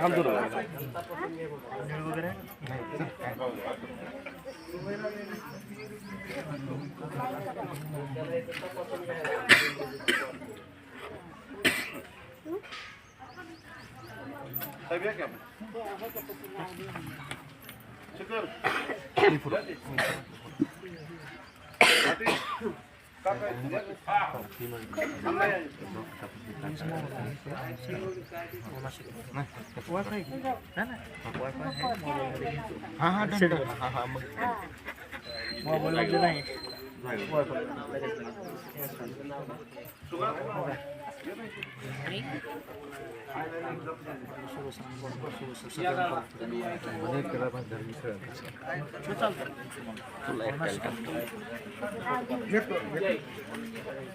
काम करो शुक्र हा हा हा हा मग मोबाईल लागले नाही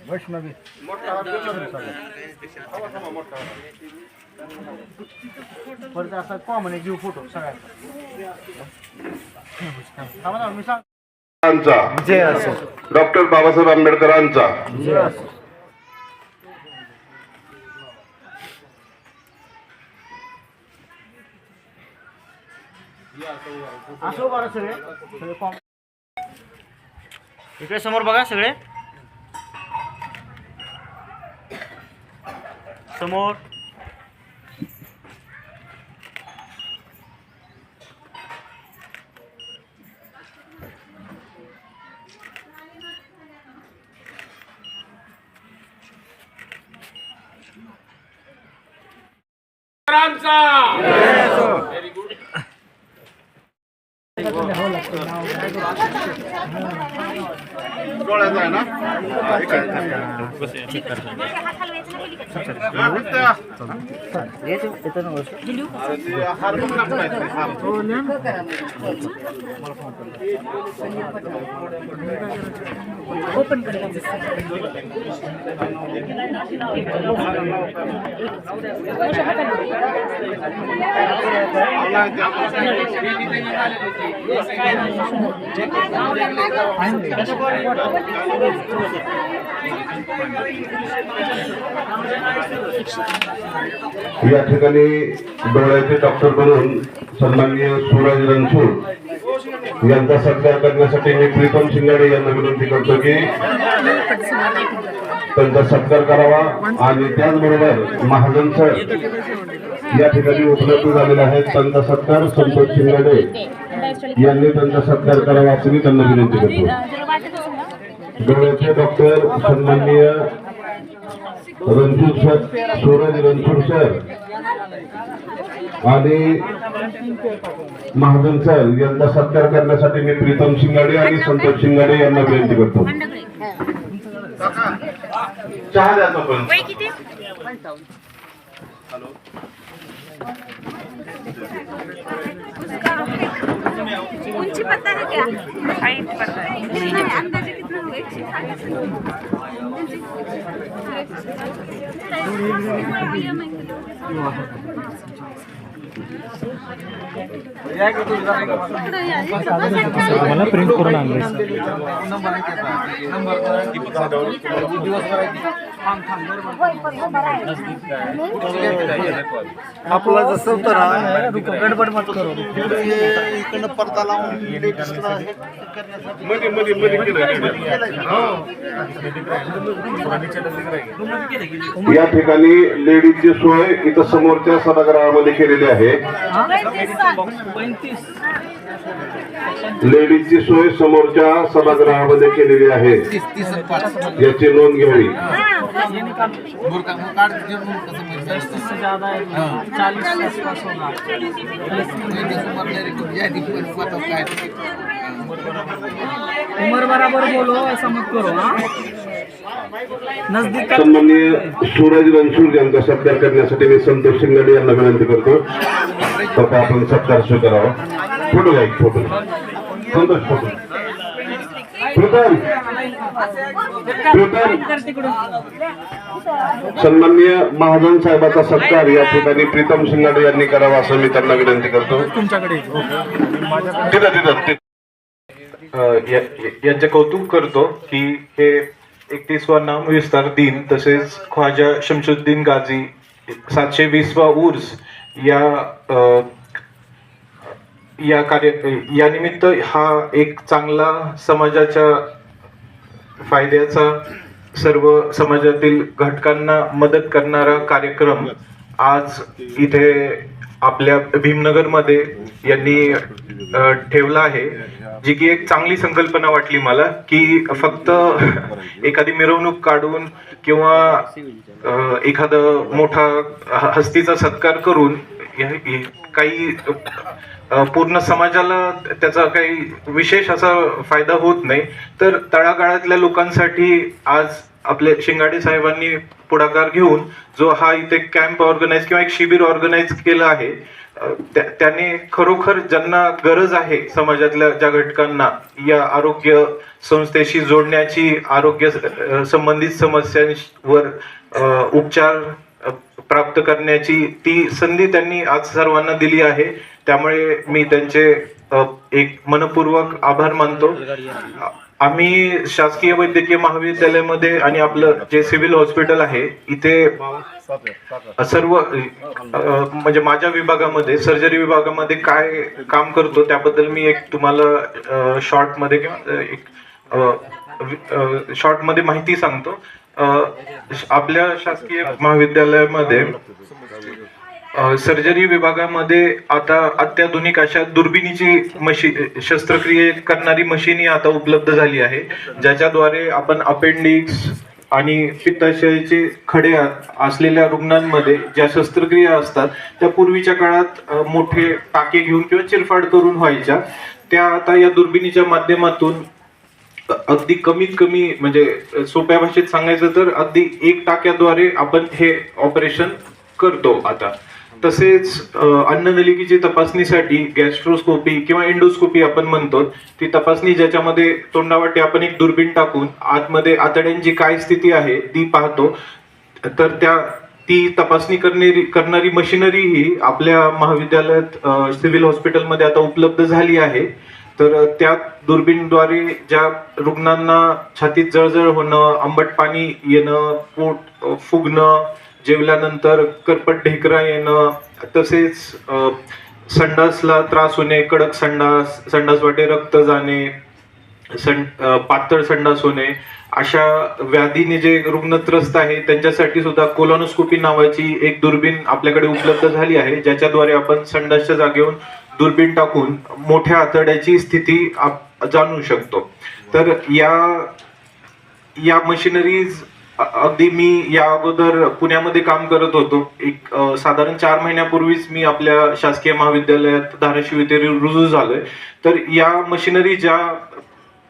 वैष्णवी. परत असा कॉमन जीव फोटो सगळ्यांचा. मी सांग. डॉक्टर बाबासाहेब आंबेडकरांचा. असो बरं सगळे. सगळे फॉर्म इकडे समोर बघा सगळे. समोर. अरे ते हार्मोन टाकायचं, हार्मोन. या ठिकाणी डोळ्याचे डॉक्टर म्हणून सन्माननीय सूरज रणसूर यांचा सत्कार करण्यासाठी मी प्रीतम शिंगाडे यांना विनंती करतो की त्यांचा सत्कार करावा आणि त्याचबरोबर महाजन सर या ठिकाणी उपलब्ध झालेले आहेत. त्यांचा सत्कार संतोष शिंगाडे यांनी त्यांचा सत्कार करावा असं मी त्यांना विनंती करतो. डोळ्याचे डॉक्टर सन्माननीय रणछोड सर सूरज रणछोड सर आणि महाजन सर यांचा सत्कार करण्यासाठी मी प्रीतम शिंगाडे आणि संतोष शिंगाडे यांना विनंती करतो. चहा द्या पण वय किती? उंची पता है क्या हाइट पता है अंदाजे कितना होगा एक सौ मला प्रिंट करून आपला जसं होतं ना गडबड मत करू. इकडनं पडदा लावून मध्ये मध्ये मध्ये केलं. या ठिकाणी लेडीजची सोय इथं समोरच्या सभागृहामध्ये केलेली आहे. लेडीजची सोय समोरच्या सभागृहामध्ये केलेली आहे. याची नोंद घ्यावी. उमर बराबर बोलो ऐसा मत करो हाँ? सन्माननीय सूरज रणशूर यांचा सत्कार करण्यासाठी मी संतोष शिंगाडे यांना विनंती करतो. स्वतः आपण सत्कार स्वीकारावा. फोटो घ्या एक फोटो. संतोष फोटो. सन्माननीय महाजन साहेबाचा सत्कार या ठिकाणी प्रीतम शिंगाडे यांनी करावा असं मी त्यांना विनंती करतो. तुमच्याकडे तिथं तिथं यांचे कौतुक करतो की हे एकतीसवा नाम विस्तार दिन तसेच ख्वाजा शमशुद्दीन गाझी सातशे वीसवा उर्स या अ, या कार्य या निमित्त हा एक चांगला समाजाच्या फायद्याचा सर्व समाजातील घटकांना मदत करणारा कार्यक्रम आज इथे आपल्या भीमनगरमध्ये यांनी अ, ठेवला आहे. जी की एक चांगली संकल्पना वाटली मला की फक्त एखादी मिरवणूक काढून किंवा एखाद मोठा हस्तीचा सत्कार करून काही पूर्ण समाजाला त्याचा काही विशेष असा फायदा होत नाही. तर तळागाळातल्या लोकांसाठी आज आपले शिंगाडे साहेबांनी पुढाकार घेऊन जो हा इथे कॅम्प ऑर्गनाईज किंवा एक शिबिर ऑर्गनाईज केलं आहे त्याने खरोखर ज्यांना गरज आहे समाजातल्या ज्या घटकांना या आरोग्य संस्थेशी जोडण्याची आरोग्य संबंधित समस्यांवर उपचार प्राप्त करण्याची ती संधी त्यांनी आज सर्वांना दिली आहे. त्यामुळे मी त्यांचे एक मनपूर्वक आभार मानतो. आम्ही शासकीय वैद्यकीय महाविद्यालयामध्ये आणि आपलं जे सिव्हिल हॉस्पिटल आहे इथे सर्व म्हणजे माझ्या विभागामध्ये सर्जरी विभागामध्ये काय काम करतो त्याबद्दल मी एक तुम्हाला शॉर्टमध्ये किंवा एक शॉर्टमध्ये माहिती सांगतो. आपल्या शासकीय महाविद्यालयामध्ये सर्जरी विभागामध्ये आता अत्याधुनिक अशा दुर्बिणीची मशी शस्त्रक्रिये करणारी मशीनही आता उपलब्ध झाली आहे ज्याच्याद्वारे आपण अपेंडिक्स आणि पित्ताशयाचे खडे असलेल्या रुग्णांमध्ये ज्या शस्त्रक्रिया असतात त्या पूर्वीच्या काळात मोठे टाके घेऊन किंवा चिरफाड करून व्हायच्या त्या आता या दुर्बिणीच्या माध्यमातून अगदी कमीत कमी म्हणजे सोप्या भाषेत सांगायचं तर अगदी एक टाक्याद्वारे आपण हे ऑपरेशन करतो आता. तसेच अन्ननलिकेची तपासणीसाठी गॅस्ट्रोस्कोपी किंवा एंडोस्कोपी आपण म्हणतो ती तपासणी ज्याच्यामध्ये तोंडावाटे आपण एक दुर्बीण टाकून आतमध्ये आतड्यांची काय स्थिती आहे ती पाहतो. तर त्या ती तपासणी करणारी करणारी मशिनरी ही आपल्या महाविद्यालयात सिव्हिल हॉस्पिटलमध्ये आता उपलब्ध झाली आहे. तर त्या दुर्बीणद्वारे ज्या रुग्णांना छातीत जळजळ होणं आंबट पाणी येणं पोट फुगणं जेवल्यानंतर करपट ढेकरा येणं तसेच संडासला त्रास होणे कडक संडास संडास वाटे रक्त जाणे सं पातळ संडास होणे अशा व्याधीने जे रुग्ण त्रस्त आहे त्यांच्यासाठी सुद्धा कोलॉनोस्कोपी नावाची एक दुर्बीण आपल्याकडे उपलब्ध झाली आहे ज्याच्याद्वारे आपण संडासच्या जागेहून दुर्बीण टाकून मोठ्या आतड्याची स्थिती आप- जाणू शकतो. तर या या मशिनरीज अगदी मी या अगोदर पुण्यामध्ये काम करत होतो. एक साधारण चार महिन्यापूर्वीच मी आपल्या शासकीय महाविद्यालयात धाराशिव इथे रुजू झालोय. तर या मशिनरी ज्या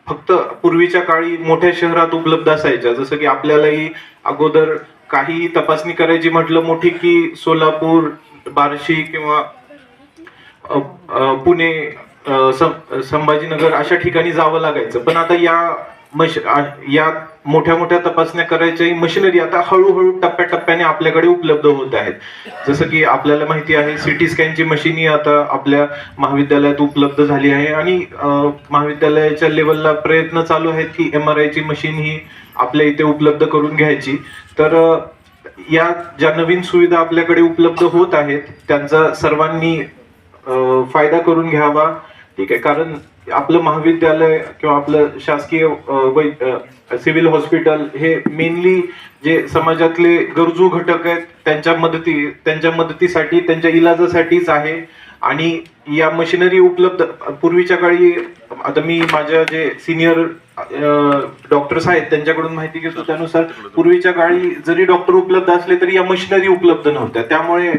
फक्त पूर्वीच्या काळी मोठ्या शहरात उपलब्ध असायच्या जसं की आपल्यालाही अगोदर काही तपासणी करायची म्हटलं मोठी की सोलापूर बार्शी किंवा पुणे सं- संभाजीनगर अशा ठिकाणी जावं लागायचं. पण आता या मश या मोठ्या मोठ्या तपासण्या करायच्या मशिनरी आता हळूहळू टप्प्याटप्प्याने आपल्याकडे उपलब्ध होत आहेत. जसं की आपल्याला माहिती आहे सिटी स्कॅनची मशीनही आता आपल्या महाविद्यालयात उपलब्ध झाली आहे आणि महाविद्यालयाच्या लेवलला प्रयत्न चालू आहेत की एम आर आयची मशीन ही आपल्या इथे उपलब्ध करून घ्यायची. तर या ज्या नवीन सुविधा आपल्याकडे उपलब्ध होत आहेत त्यांचा सर्वांनी फायदा करून घ्यावा. ठीक आहे कारण आपलं महाविद्यालय किंवा आपलं शासकीय सिव्हिल हॉस्पिटल हे मेनली जे समाजातले गरजू घटक आहेत त्यांच्या मदती त्यांच्या मदतीसाठी त्यांच्या इलाजासाठीच आहे. आणि या मशिनरी उपलब्ध पूर्वीच्या काळी आता मी माझ्या जे सिनियर डॉक्टर्स आहेत त्यांच्याकडून माहिती घेतो त्यानुसार पूर्वीच्या काळी जरी डॉक्टर उपलब्ध असले तरी या मशिनरी उपलब्ध नव्हत्या. त्यामुळे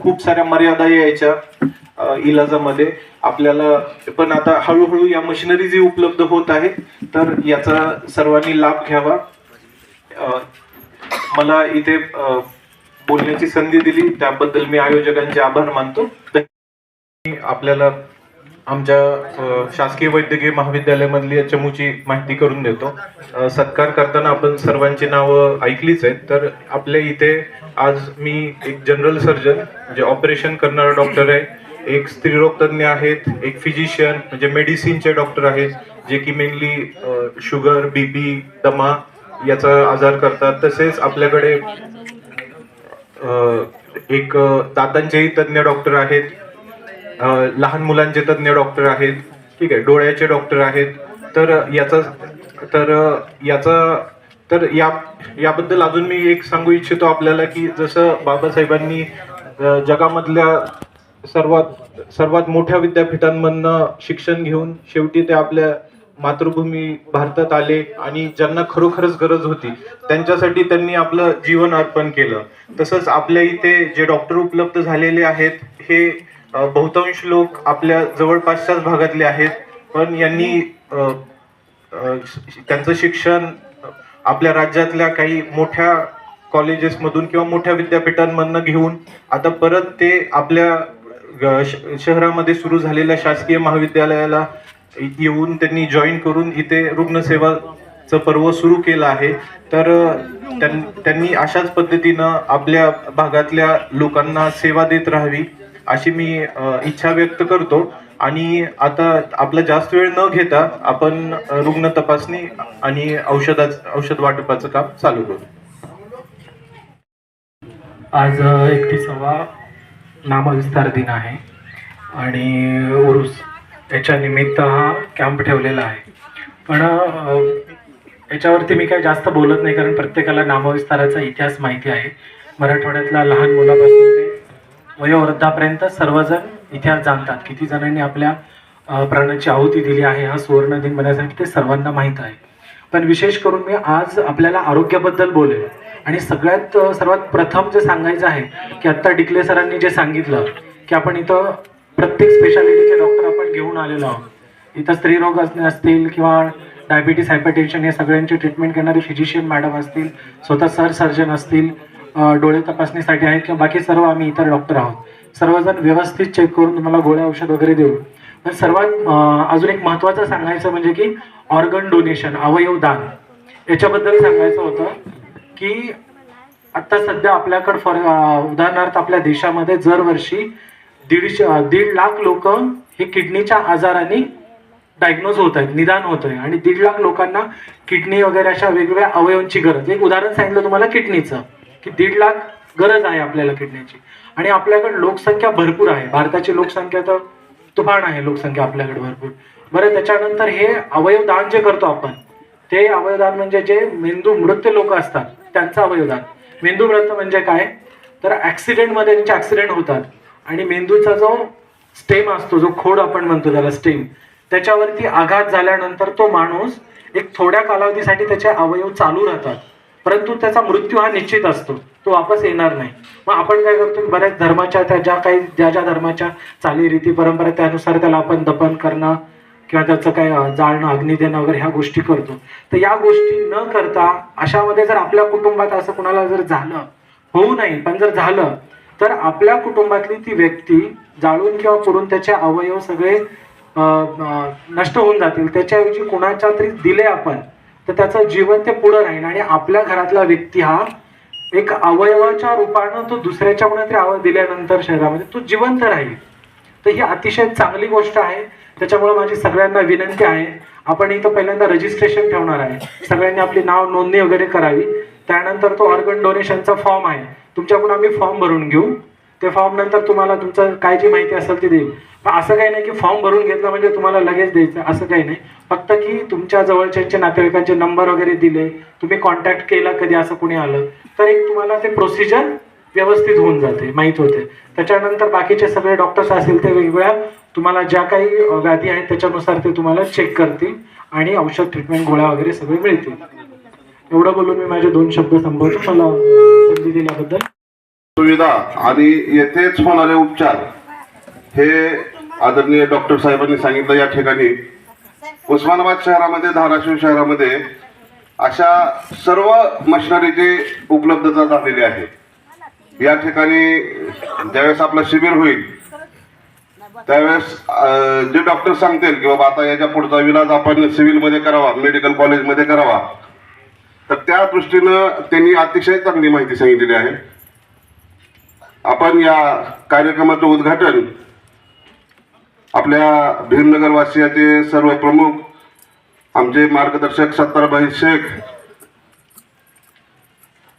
खूप साऱ्या मर्यादा यायच्या इलाजामध्ये. आपल्याला पण आता हळूहळू या मशिनरी जी उपलब्ध होत आहे तर याचा सर्वांनी लाभ घ्यावा. मला इथे बोलण्याची संधी दिली. त्याबद्दल मी आयोजकांचे आभार मानतो. आपल्याला आमच्या शासकीय वैद्यकीय महाविद्यालयामधली चमूची माहिती करून देतो. सत्कार करताना आपण सर्वांची नावं ऐकलीच आहेत. तर आपल्या इथे आज मी एक जनरल सर्जन जे ऑपरेशन करणारा डॉक्टर आहे एक स्त्रीरोग तज्ज्ञ आहेत एक फिजिशियन म्हणजे मेडिसिनचे डॉक्टर आहेत जे की मेनली शुगर बीपी दमा याचा आजार करतात. तसेच आपल्याकडे एक दातांचेही तज्ज्ञ डॉक्टर आहेत लहान मुलांचे तज्ज्ञ डॉक्टर आहेत ठीक आहे डोळ्याचे डॉक्टर आहेत. तर याचा तर याचा तर या याबद्दल अजून मी एक सांगू इच्छितो आपल्याला की जसं बाबासाहेबांनी जगामधल्या सर्वात सर्वात मोठ्या विद्यापीठांमधनं शिक्षण घेऊन शेवटी ते आपल्या मातृभूमी भारतात आले आणि ज्यांना खरोखरच गरज होती त्यांच्यासाठी त्यांनी आपलं जीवन अर्पण केलं. तसंच आपल्या इथे जे डॉक्टर उपलब्ध झालेले आहेत हे बहुतांश लोक आपल्या जवळपासच्याच भागातले आहेत. पण यांनी त्यांचं शिक्षण आपल्या राज्यातल्या काही मोठ्या कॉलेजेसमधून किंवा मोठ्या विद्यापीठांमधनं घेऊन आता परत ते आपल्या शहरामध्ये सुरू झालेल्या शासकीय महाविद्यालयाला येऊन त्यांनी जॉईन करून इथे रुग्णसेवाचं पर्व सुरू केलं आहे. तर त्यांनी अशाच पद्धतीनं आपल्या भागातल्या लोकांना सेवा देत राहावी अशी मी इच्छा व्यक्त करतो. आणि आता आपला जास्त वेळ न घेता आपण रुग्ण तपासणी आणि औषधा औषध वाटपाचं काम चालू करू. आज एकतीसावा नामविस्तार दिन आहे. आणि उरुस याच्या निमित्त हा कॅम्प ठेवलेला आहे. पण याच्यावरती मी काय जास्त बोलत नाही कारण प्रत्येकाला नामविस्ताराचा इतिहास माहिती आहे. मराठवाड्यातल्या लहान मुलापासून ते वयोवृद्धापर्यंत सर्वजण इतिहास जाणतात. किती जणांनी आपल्या अ, प्राणाची आहुती दिली आहे हा सुवर्ण दिन बनण्यासाठी ते सर्वांना माहीत आहे. पण विशेष करून मी आज आपल्याला आरोग्याबद्दल बोलेल आणि सगळ्यात सर्वात प्रथम जे सांगायचं आहे की आत्ता डिकले सरांनी जे सांगितलं की आपण इथं प्रत्येक स्पेशालिटीचे डॉक्टर आपण घेऊन आलेलो आहोत. इथं स्त्रीरोग असणे असतील किंवा डायबिटीस हायपरटेन्शन हे सगळ्यांची ट्रीटमेंट करणारे फिजिशियन मॅडम असतील स्वतः सर सर्जन असतील डोळे तपासणीसाठी आहेत किंवा बाकी सर्व आम्ही इतर डॉक्टर आहोत. सर्वजण व्यवस्थित चेक करून तुम्हाला गोळ्या औषध वगैरे देऊ. पण सर्वात अजून एक महत्त्वाचं सांगायचं म्हणजे की ऑर्गन डोनेशन अवयव दान. याच्याबद्दल सांगायचं होतं की आता सध्या आपल्याकडं फॉर उदाहरणार्थ आपल्या देशामध्ये दरवर्षी दीडशे दीड लाख लोक हे किडनीच्या आजाराने डायग्नोज होत आहेत निदान होत आहे. आणि दीड लाख लोकांना किडनी वगैरे अशा वेगवेगळ्या अवयवांची गरज एक उदाहरण सांगितलं तुम्हाला किडनीचं की दीड लाख गरज आहे आपल्याला किडनीची. आणि आपल्याकडे लोकसंख्या भरपूर आहे. भारताची लोकसंख्या तर तुफान आहे लोकसंख्या आपल्याकडे भरपूर. बरं त्याच्यानंतर हे अवयवदान जे करतो आपण ते अवयवदान म्हणजे जे मेंदू मृत लोक असतात. त्यांचं अवयवदान. मेंदू म्हणजे काय? तर ऍक्सिडेंटमध्ये त्यांचे ऍक्सिडेंट होतात. आणि मेंदूचा जो स्टेम असतो जो खोड आपण म्हणतो त्याला स्टेम त्याच्यावरती आघात झाल्यानंतर तो माणूस एक थोड्या कालावधीसाठी त्याचे अवयव चालू राहतात. परंतु त्याचा मृत्यू हा निश्चित असतो. तो वापस येणार नाही. मग आपण काय करतो की बऱ्याच धर्माच्या त्या ज्या काही ज्या ज्या धर्माच्या चालीरीती परंपरा त्यानुसार त्याला आपण दफन करणं किंवा त्याचं काय जाळणं अग्नी देणं वगैरे ह्या गोष्टी करतो. तर या गोष्टी न करता अशामध्ये जर आपल्या कुटुंबात असं कुणाला जर झालं होऊ नये पण जर झालं तर आपल्या कुटुंबातली ती व्यक्ती जाळून किंवा पुरून त्याचे अवयव सगळे नष्ट होऊन जातील. त्याच्याऐवजी कुणाच्या तरी दिले आपण तर त्याचं जीवन ते पुढं राहील. आणि आपल्या घरातला व्यक्ती हा एक अवयवाच्या रूपानं तो दुसऱ्याच्या कोणातरी अवयव दिल्यानंतर शरीरामध्ये तो जिवंत राहील. तर ही अतिशय चांगली गोष्ट आहे. त्याच्यामुळे माझी सगळ्यांना विनंती आहे आपण इथं पहिल्यांदा रजिस्ट्रेशन ठेवणार आहे. सगळ्यांनी आपली नाव नोंदणी वगैरे करावी. त्यानंतर तो ऑर्गन डोनेशनचा फॉर्म आहे. तुमच्याकडून आम्ही फॉर्म भरून घेऊ. ते फॉर्म नंतर तुम्हाला तुमचं काय जी माहिती असेल ती देईल. पण असं काही नाही की फॉर्म भरून घेतलं म्हणजे तुम्हाला लगेच द्यायचं असं काही नाही. फक्त की तुमच्या जवळच्या नातेवाईकांचे नंबर वगैरे दिले. तुम्ही कॉन्टॅक्ट केला कधी असं कुणी आलं तर एक तुम्हाला ते प्रोसिजर व्यवस्थित होऊन जाते माहीत होते. त्याच्यानंतर बाकीचे सगळे डॉक्टर्स असतील ते वेगवेगळ्या तुम्हाला ज्या काही व्याधी आहेत त्याच्यानुसार ते तुम्हाला चेक करतील आणि औषध ट्रीटमेंट गोळ्या वगैरे सगळे मिळतील. एवढं बोलून मी माझे दोन शब्द संपवतो. मला संधी दिल्याबद्दल. सुविधा आणि येथेच होणारे उपचार. हे आदरणीय डॉक्टर साहेबांनी सांगितलं या ठिकाणी. उस्मानाबाद शहरामध्ये धाराशिव शहरामध्ये अशा सर्व मशिनरीची उपलब्धता झालेली आहे. या ठिकाणी ज्यावेळेस आपलं शिबिर होईल त्यावेळेस जे डॉक्टर सांगतील की बाबा आता याच्या पुढचा इलाज आपण सिव्हिलमध्ये करावा मेडिकल कॉलेजमध्ये करावा तर त्या दृष्टीनं त्यांनी अतिशय चांगली माहिती सांगितलेली आहे. आपण या कार्यक्रमाचं उद्घाटन आपल्या भीमनगरवासियाचे सर्व प्रमुख आमचे मार्गदर्शक सत्तारभाई शेख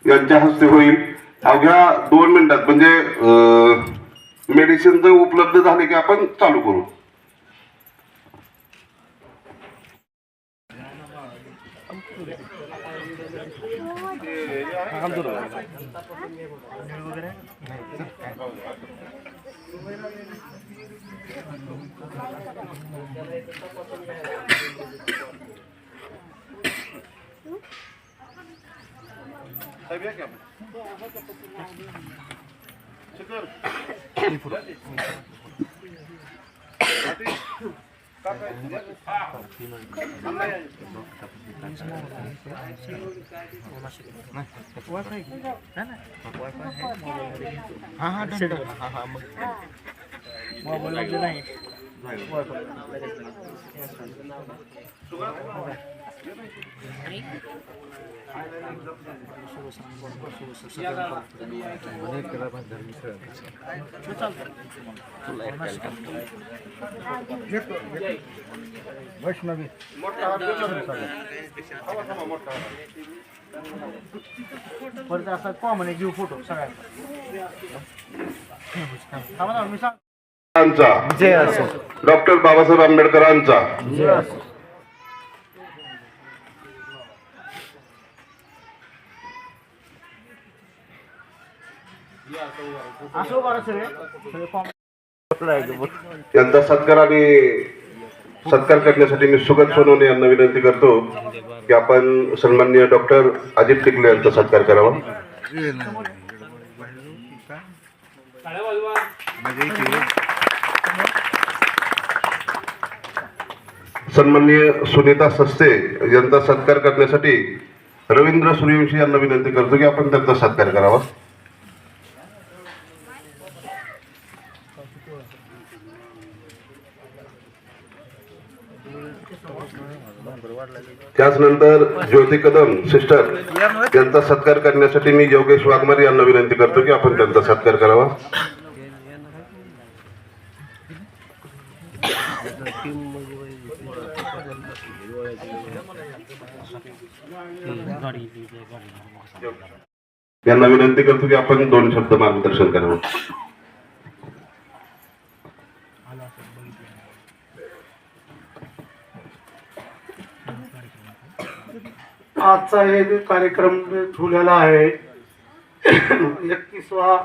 यांच्या हस्ते होईल. अवघ्या दोन मिनिटात म्हणजे मेडिसिन जर उपलब्ध झाले की आपण चालू करू. हां हां हां हां मग. मोबाईल नाही. वैष्णवी. परत असा कॉमन जीव फोटो सगळ्यांचा डॉक्टर बाबासाहेब आंबेडकरांचा. असं उभा राहा सगळे सगळे कॉमन यांचा सत्कार आणि सत्कार करण्यासाठी मी सुगत सोनवणे यांना विनंती करतो की आपण सन्माननीय डॉक्टर अजित टिकले यांचा सत्कार करावा. सन्माननीय सुनीता सस्ते यांचा सत्कार करण्यासाठी रवींद्र सूर्यवंशी यांना विनंती करतो की आपण त्यांचा सत्कार करावा. त्याचनंतर ज्योती कदम सिस्टर यांचा सत्कार करण्यासाठी मी योगेश वाघमारे यांना विनंती करतो की आपण त्यांचा सत्कार करावा. यांना विनंती करतो की आपण दोन शब्द मार्गदर्शन करावं. आजचा हे कार्यक्रम ठेवलेला आहे एकतीसवा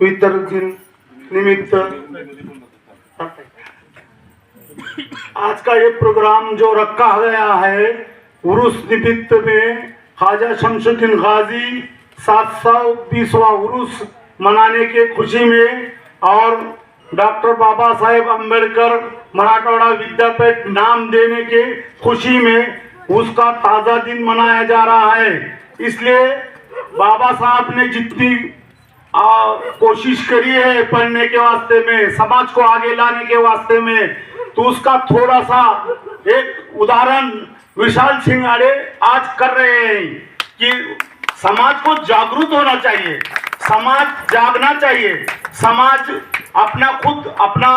वितर दिन निमित्त. आज का ये प्रोग्राम जो रखा गया है उर्स निमित्त में खाजा शमशुद्दीन गाजी सात सौ बीसवा उर्स मनाने के खुशी में और डॉक्टर बाबा साहेब अम्बेडकर मराठवाड़ा विद्यापीठ नाम देने के खुशी में उसका ताज़ा दिन मनाया जा रहा है। इसलिए बाबा साहब ने जितनी आ, कोशिश करी है पढ़ने के वास्ते में समाज को आगे लाने के वास्ते में तो उसका थोड़ा सा एक उदाहरण विशाल सिंह आज कर रहे हैं कि समाज को जागरूक होना चाहिए। समाज जागना चाहिए। समाज अपना खुद अपना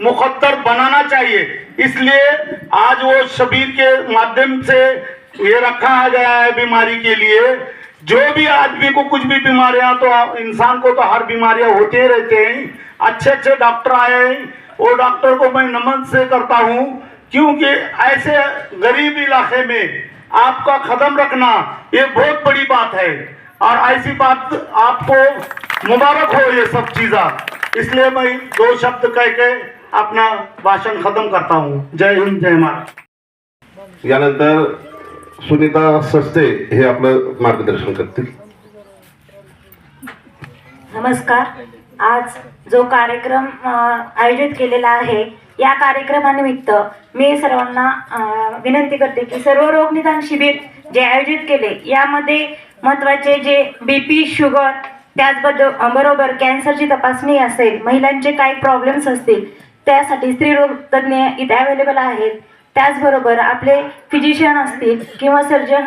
मुकद्दर बनाना चाहिए। इसलिए आज वो शबीर के माध्यम से ये रखा गया है बीमारी के लिए। जो भी आदमी को कुछ भी बीमारियाँ तो इंसान को तो हर बीमारियाँ होते रहते हैं। अच्छे अच्छे डॉक्टर आए हैं। वो डॉक्टर को मैं नमन से करता हूँ, क्योंकि ऐसे गरीब इलाके में आपका कदम रखना ये बहुत बड़ी बात है। और ऐसी बात आपको मुबारक हो ये सब चीज़ा। इसलिए मैं दो शब्द कह के अपना भाषण खत्म करता हूँ। जय हिंद जय महाराज। यानंतर सुनीता सस्ते हे आपलं मार्गदर्शन करतील। नमस्कार। आज जो कार्यक्रम आयोजित केलेला आहे या कार्यक्रमानिमित्त मी सर्वांना विनंती करते की सर्व रोग निदान शिबिर जे आयोजित केले यामध्ये महत्त्वाचे जे बी पी शुगर त्याचबद्दल बरोबर कॅन्सरची तपासणी असेल महिलांचे काही प्रॉब्लेम्स असतील त्यासाठी स्त्रीरोग तज्ज्ञ इथे अवेलेबल आहेत. त्याचबरोबर आपले फिजिशियन असतील किंवा सर्जन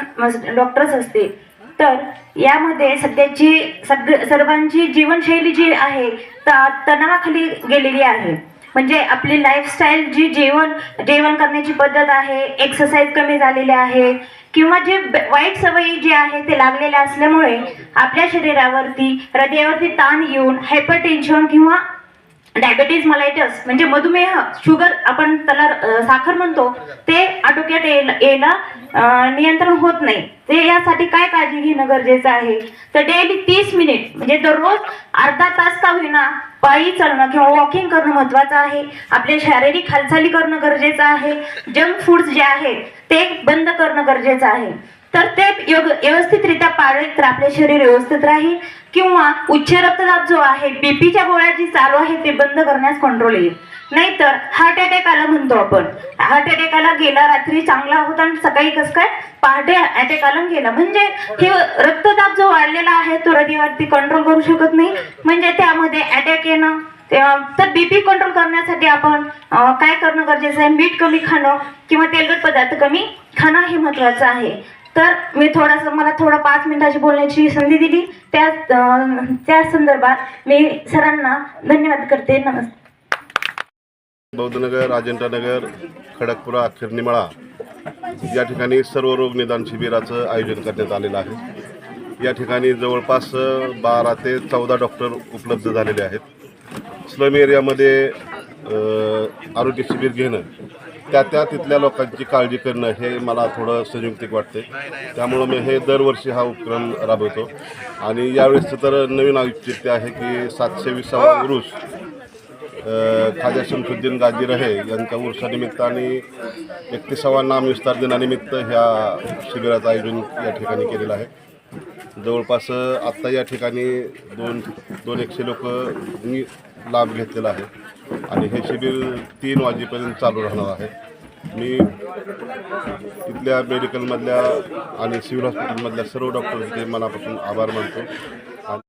डॉक्टर्स असतील. तर यामध्ये सध्याची सग सर्वांची जीवनशैली जी आहे त- तणावाखाली गेलेली आहे. म्हणजे आपली लाईफस्टाईल जी जेवण जेवण करण्याची पद्धत आहे एक्सरसाइज कमी झालेली आहे किंवा जे वाईट सवयी जे आहे ते लागलेल्या असल्यामुळे आपल्या शरीरावरती हृदयावरती ताण येऊन हायपरटेन्शन किंवा म्हणजे डायबेटीज मलायटस म्हणजे मधुमेह शुगर आपण त्याला साखर म्हणतो ते आटोक्यात यायला नियंत्रण होत नाही. ते यासाठी काय काळजी घेणं गरजेचं आहे? तर डेली तीस मिनिट म्हणजे दररोज अर्धा तास का होईना पायी चालणं किंवा वॉकिंग करणं महत्वाचं आहे. आपले शारीरिक हालचाली करणं गरजेचं आहे. जंक फूड्स जे आहेत ते बंद करणं गरजेचं आहे. तर ते योग व्यवस्थितरित्या पाळले तर आपले शरीर व्यवस्थित राहील किंवा उच्च रक्तदाब जो आहे बीपीच्या गोळ्या जी चालू आहे ते बंद करण्यास कंट्रोल येईल. नाहीतर हार्ट अटॅक आला म्हणतो आपण. हार्ट अटॅक आला गेला रात्री चांगला होता आणि सकाळी कसं काय? पहाटे अटॅक आला गेला. म्हणजे हे रक्तदाब जो वाढलेला आहे तो हृदयावरती कंट्रोल करू शकत नाही. म्हणजे त्यामध्ये अटॅक येणं तर बीपी कंट्रोल करण्यासाठी आपण काय करणं गरजेचं आहे? मीठ कमी खाणं किंवा तेलकट पदार्थ कमी खाणं हे महत्वाचं आहे. तर मी थोडंसं मला थोडं पाच मिनिटाची बोलण्याची संधी दिली. त्या त्या संदर्भात मी सरांना धन्यवाद करते. नमस्ते बौद्धनगर अजिंठानगर खडकपुरा खिरनिमळा या ठिकाणी सर्व रोग निदान शिबिराचं आयोजन करण्यात आलेलं आहे. या ठिकाणी जवळपास बारा ते चौदा डॉक्टर उपलब्ध झालेले आहेत. स्लम एरियामध्ये आरोग्य शिबिर घेणं त्या त्या तिथल्या लोकांची काळजी करणं हे मला थोडं संयुक्तिक वाटते. त्यामुळं मी हे दरवर्षी हा उपक्रम राबवतो. आणि यावेळेस तर नवीन औचित्य आहे की सातशे विसावा उरुस खाजा शमसुद्दीन गाजी रहे यांच्या उर्सानिमित्त आणि एकतीसावा नामविस्तार दिनानिमित्त ह्या शिबिराचं आयोजन या ठिकाणी केलेलं आहे. जवळपास आत्ता या ठिकाणी दोन दोन एकशे लोक लाभ घेतलेला आहे. आणि हे शिबिर तीन वाजेपर्यंत चालू राहणार आहे. मी इथल्या मेडिकलमधल्या आणि सिव्हिल हॉस्पिटलमधल्या सर्व डॉक्टर्सचे मनापासून आभार मानतो.